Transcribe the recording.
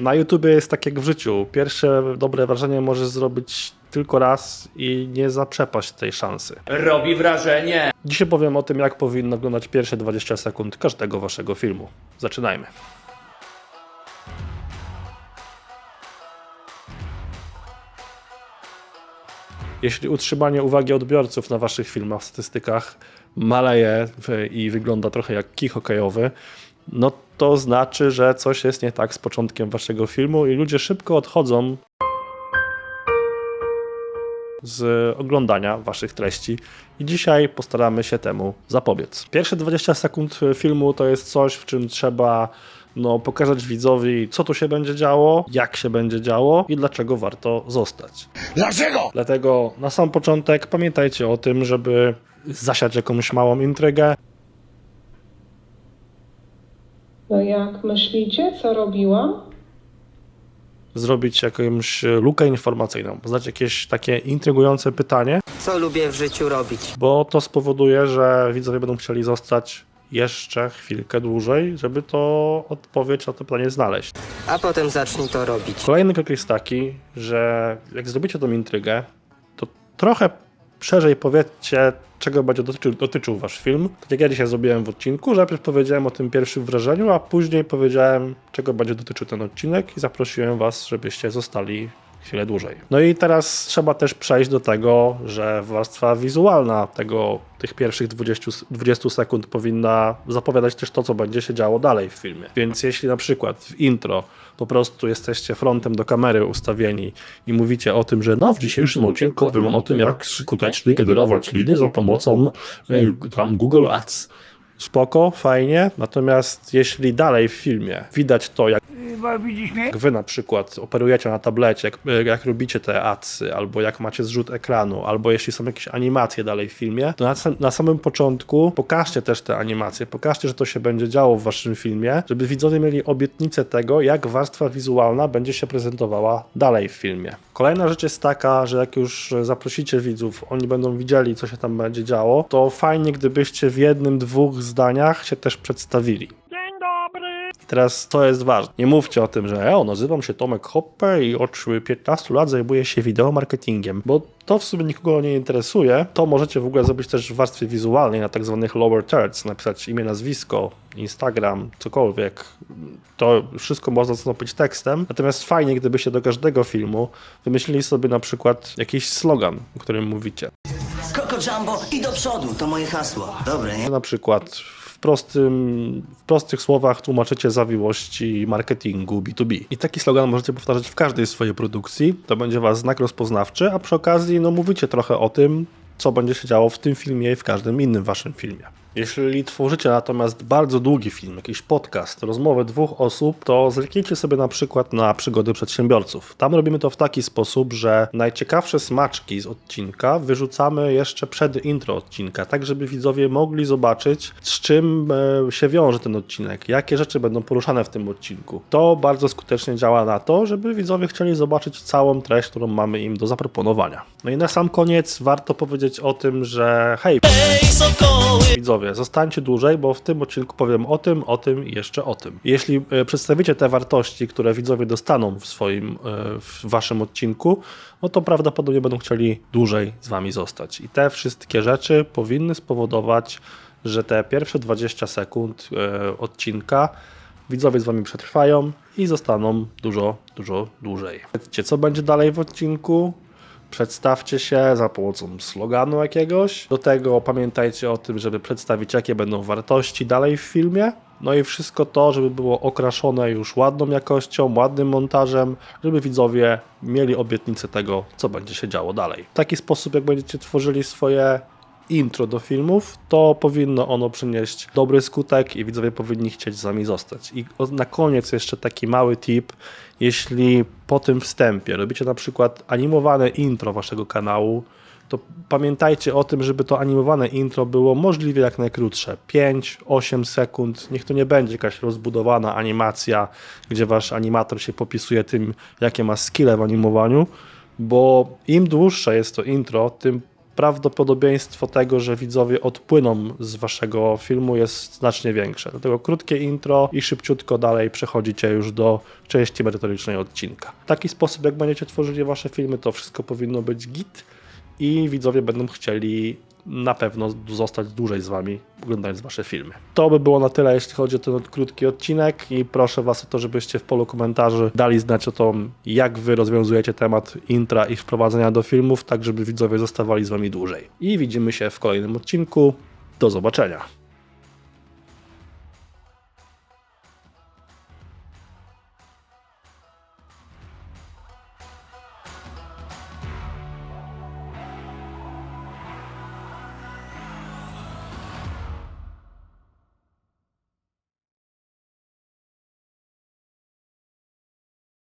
Na YouTubie jest tak jak w życiu. Pierwsze dobre wrażenie możesz zrobić tylko raz i nie zaprzepaść tej szansy. Robi wrażenie. Dzisiaj powiem o tym, jak powinno wyglądać pierwsze 20 sekund każdego waszego filmu. Zaczynajmy. Jeśli utrzymanie uwagi odbiorców na waszych filmach w statystykach maleje i wygląda trochę jak kij hokejowy, no to znaczy, że coś jest nie tak z początkiem waszego filmu i ludzie szybko odchodzą z oglądania waszych treści i dzisiaj postaramy się temu zapobiec. Pierwsze 20 sekund filmu to jest coś, w czym trzeba no, pokazać widzowi, co tu się będzie działo, jak się będzie działo i dlaczego warto zostać. Dlaczego? Dlatego na sam początek pamiętajcie o tym, żeby zasiać jakąś małą intrygę, No jak myślicie, co robiłam? zrobić jakąś lukę informacyjną, zadać jakieś takie intrygujące pytanie, Co lubię w życiu robić? bo to spowoduje, że widzowie będą chcieli zostać jeszcze chwilkę dłużej, żeby to odpowiedź na to pytanie znaleźć. A potem zacznij to robić. Kolejny krok jest taki, że jak zrobicie tą intrygę, to trochę szerzej powiedzcie, czego będzie dotyczył, dotyczył wasz film. Tak jak ja dzisiaj zrobiłem w odcinku, że najpierw powiedziałem o tym pierwszym wrażeniu, a później powiedziałem, czego będzie dotyczył ten odcinek i zaprosiłem was, żebyście zostali chwilę dłużej. No i teraz trzeba też przejść do tego, że warstwa wizualna tego, tych pierwszych 20, s- 20 sekund powinna zapowiadać też to, co będzie się działo dalej w filmie. Więc jeśli na przykład w intro po prostu jesteście frontem do kamery ustawieni i mówicie o tym, że no w dzisiejszym odcinku powiem o tym, jak skutecznie generować lidy za pomocą e, tam Google Ads. Spoko, fajnie, natomiast jeśli dalej w filmie widać to, jak jak wy na przykład operujecie na tablecie, jak, jak robicie te adsy, albo jak macie zrzut ekranu, albo jeśli są jakieś animacje dalej w filmie, to na, na samym początku pokażcie też te animacje, pokażcie, że to się będzie działo w waszym filmie, żeby widzowie mieli obietnicę tego, jak warstwa wizualna będzie się prezentowała dalej w filmie. Kolejna rzecz jest taka, że jak już zaprosicie widzów, oni będą widzieli, co się tam będzie działo, to fajnie, gdybyście w jednym, dwóch zdaniach się też przedstawili. Teraz to jest ważne. Nie mówcie o tym, że ja nazywam się Tomek Hoppe i od 15 lat zajmuję się wideo marketingiem, bo to w sumie nikogo nie interesuje. To możecie w ogóle zrobić też w warstwie wizualnej na tak zwanych lower thirds, napisać imię, nazwisko, Instagram, cokolwiek. To wszystko można zastąpić tekstem. Natomiast fajnie, gdybyście do każdego filmu wymyślili sobie na przykład jakiś slogan, o którym mówicie. Koko Jumbo i do przodu, to moje hasło. Dobre, nie? Na przykład prostym, w prostych słowach tłumaczycie zawiłości marketingu B2B. I taki slogan możecie powtarzać w każdej swojej produkcji. To będzie wasz znak rozpoznawczy, a przy okazji no, mówicie trochę o tym, co będzie się działo w tym filmie i w każdym innym waszym filmie. Jeśli tworzycie natomiast bardzo długi film, jakiś podcast, rozmowę dwóch osób, to zerknijcie sobie na przykład na przygody przedsiębiorców. Tam robimy to w taki sposób, że najciekawsze smaczki z odcinka wyrzucamy jeszcze przed intro odcinka, tak żeby widzowie mogli zobaczyć, z czym e, się wiąże ten odcinek, jakie rzeczy będą poruszane w tym odcinku. To bardzo skutecznie działa na to, żeby widzowie chcieli zobaczyć całą treść, którą mamy im do zaproponowania. No i na sam koniec warto powiedzieć o tym, że hej, Widzowie, zostańcie dłużej, bo w tym odcinku powiem o tym, o tym i jeszcze o tym. Jeśli e, przedstawicie te wartości, które widzowie dostaną w swoim, e, w waszym odcinku, no to prawdopodobnie będą chcieli dłużej z wami zostać. I te wszystkie rzeczy powinny spowodować, że te pierwsze 20 sekund e, odcinka widzowie z wami przetrwają i zostaną dużo, dużo dłużej. Wiecie, co będzie dalej w odcinku? Przedstawcie się za pomocą sloganu jakiegoś. Do tego pamiętajcie o tym, żeby przedstawić, jakie będą wartości dalej w filmie. No i wszystko to, żeby było okraszone już ładną jakością, ładnym montażem, żeby widzowie mieli obietnicę tego, co będzie się działo dalej. W taki sposób, jak będziecie tworzyli swoje intro do filmów, to powinno ono przynieść dobry skutek i widzowie powinni chcieć z nami zostać. I na koniec jeszcze taki mały tip, jeśli po tym wstępie robicie na przykład animowane intro waszego kanału, to pamiętajcie o tym, żeby to animowane intro było możliwie jak najkrótsze. 5-8 sekund. Niech to nie będzie jakaś rozbudowana animacja, gdzie wasz animator się popisuje tym, jakie ma skille w animowaniu, bo im dłuższe jest to intro, tym prawdopodobieństwo tego, że widzowie odpłyną z waszego filmu jest znacznie większe. Dlatego krótkie intro i szybciutko dalej przechodzicie już do części merytorycznej odcinka. W taki sposób, jak będziecie tworzyli wasze filmy, to wszystko powinno być git i widzowie będą chcieli na pewno zostać dłużej z wami, oglądając wasze filmy. To by było na tyle, jeśli chodzi o ten krótki odcinek i proszę was o to, żebyście w polu komentarzy dali znać o tym, jak wy rozwiązujecie temat intra i wprowadzenia do filmów, tak żeby widzowie zostawali z wami dłużej. I widzimy się w kolejnym odcinku. Do zobaczenia.